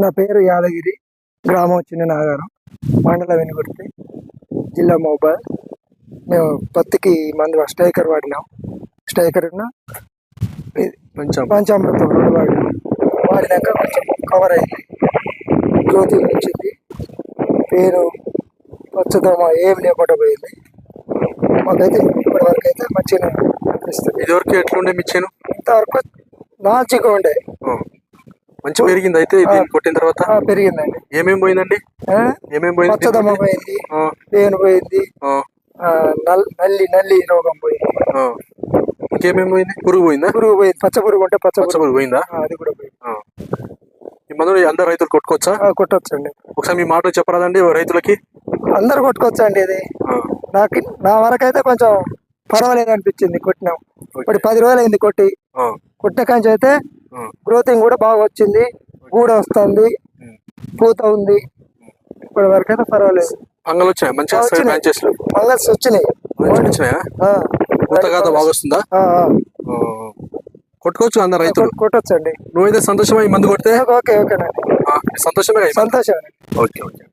నా పేరు యాదగిరి గ్రామం చిన్న నాగారం మండలం వెనుగుర్తి జిల్లా మహబాద్. మేము పత్తికి మందు స్ట్రైకర్ వాడినాం. స్ట్రైకర్ కొంచెం పంచామృతం. రెండు వాడినాం. వాడినాక కొంచెం కవర్ అయింది. గ్రోత్ వచ్చింది. పేరు పచ్చదమ ఏం లేకుండా పోయింది మాకైతే ఇప్పటి వరకు అయితే మంచిగా అనిపిస్తుంది. ఇదివరకు ఎట్లుండే మిచ్చాను ఇంతవరకు మంచిగా ఉండే. మంచి పెరిగింది అయితే దీన్ని కొట్టిన తర్వాత? పెరిగిందండి. ఏమేం పోయిందండి? ఆ? ఏమేం పోయింది? పచ్చదమ పోయింది పేను పోయింది నల్లి నల్లి రోగం పోయింది. ఆ. ఇంకేమేం పోయింది? పురుగు పోయిందా? పురుగు పోయింది. పచ్చ పురుగు ఉంటే పచ్చ పచ్చ పురుగు పోయిందా? అది కూడా పోయింది. ఈ మందులు అందరు రైతులు కొట్టుకోవచ్చా? కొట్టొచ్చండి. ఒకసారి మీ మాటలు చెప్పరాదండి రైతులకి? అందరు కొట్టుకోవచ్చండి ఇది. నాకు నా వరకైతే కొంచెం పర్వాలేదు అనిపించింది కొట్టినాం. ఇప్పుడు పది రోజులు అయింది కొట్టి. కొట్టిన కాంచి అయితే. గ్రోతింగ్ కూడా బాగా వచ్చింది. గూడ వస్తుంది. పూత ఉంది. ఇప్పటి వరకు అయితే పర్వాలేదు. పంగలు వచ్చినాయి? మంచిగా ఆ, వచ్చినాయి. పూత బాగా వస్తుందా కొట్టుకోవచ్చు అందరు రైతులు? కొట్- కొట్టొచ్చండి నువ్వైతే సంతోషమా మందు కొడితే? ఓకే ఆ, సంతోషమే కదా ఈ మందు? సంతోషం ఓకే ఓకే.